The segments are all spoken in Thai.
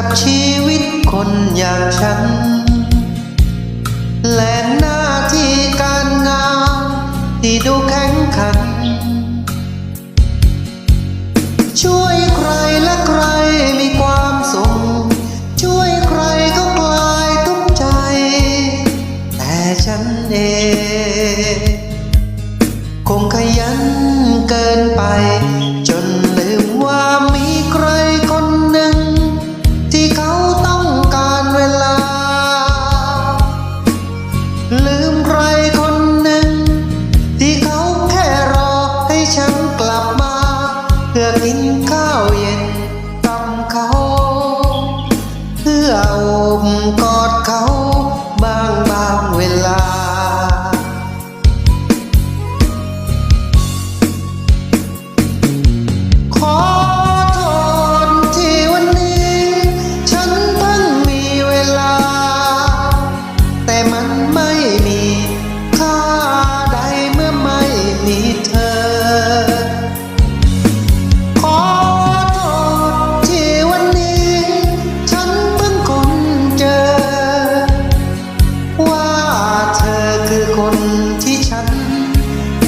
กับชีวิตคนอย่างฉัน และหน้าที่การงานที่ดูแข็งขัน ช่วยใครและใครมีความสุขช่วยใครก็คลายทุกใจ แต่ฉันเอง คงขยันเกินไป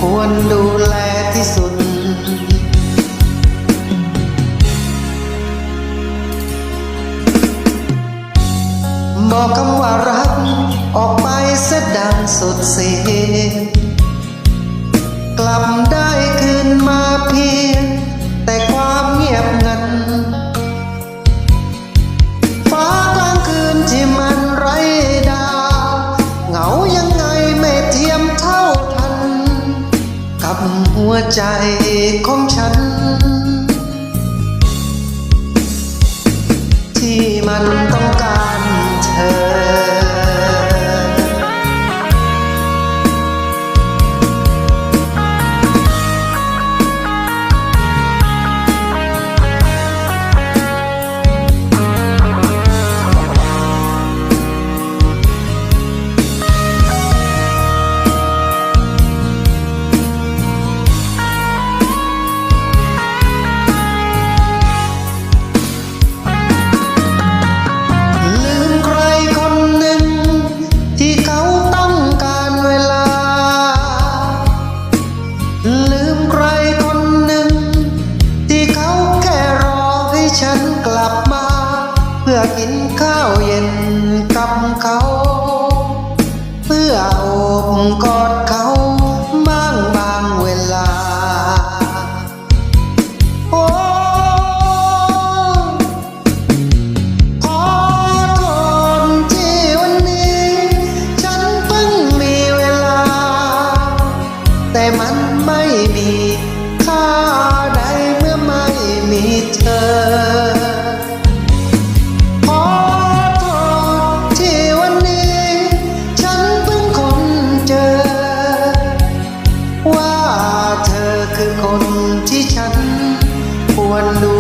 ควรดูแลที่สุด บอกคำว่ารัก ออกไปเสียดังสุดเสียงกลับได้คืนมาเพียง ใจของฉัน ที่มันต้อง พื่อกินข้าวเย็นกับเขา เพื่อโอบกอดเขาบ้างบางเวลา โอ้ขอโทษที่วันนี้ ฉันเพิ่งมีเวลา แต่มันไม่มีค่าใดเมื่อไม่มีเธอ คือคนที่ฉันควรดู